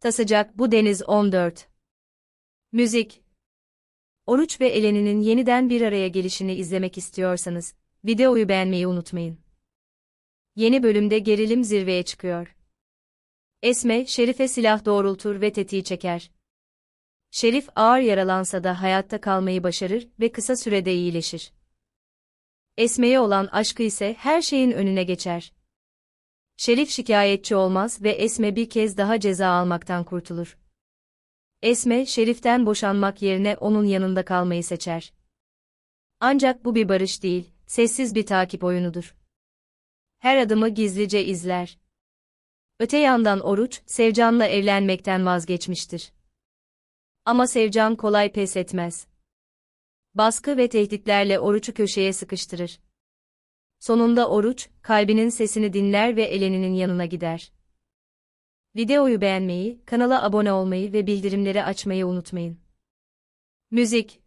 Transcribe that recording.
Tasacak bu deniz 14. Müzik Oruç ve Eleni'nin yeniden bir araya gelişini izlemek istiyorsanız, videoyu beğenmeyi unutmayın. Yeni bölümde gerilim zirveye çıkıyor. Esme, Şerif'e silah doğrultur ve tetiği çeker. Şerif ağır yaralansa da hayatta kalmayı başarır ve kısa sürede iyileşir. Esme'ye olan aşkı ise her şeyin önüne geçer. Şerif şikayetçi olmaz ve Esme bir kez daha ceza almaktan kurtulur. Esme, Şerif'ten boşanmak yerine onun yanında kalmayı seçer. Ancak bu bir barış değil, sessiz bir takip oyunudur. Her adımı gizlice izler. Öte yandan Oruç, Sevcan'la evlenmekten vazgeçmiştir. Ama Sevcan kolay pes etmez. Baskı ve tehditlerle Oruç'u köşeye sıkıştırır. Sonunda Oruç, kalbinin sesini dinler ve Eleni'nin yanına gider. Videoyu beğenmeyi, kanala abone olmayı ve bildirimleri açmayı unutmayın. Müzik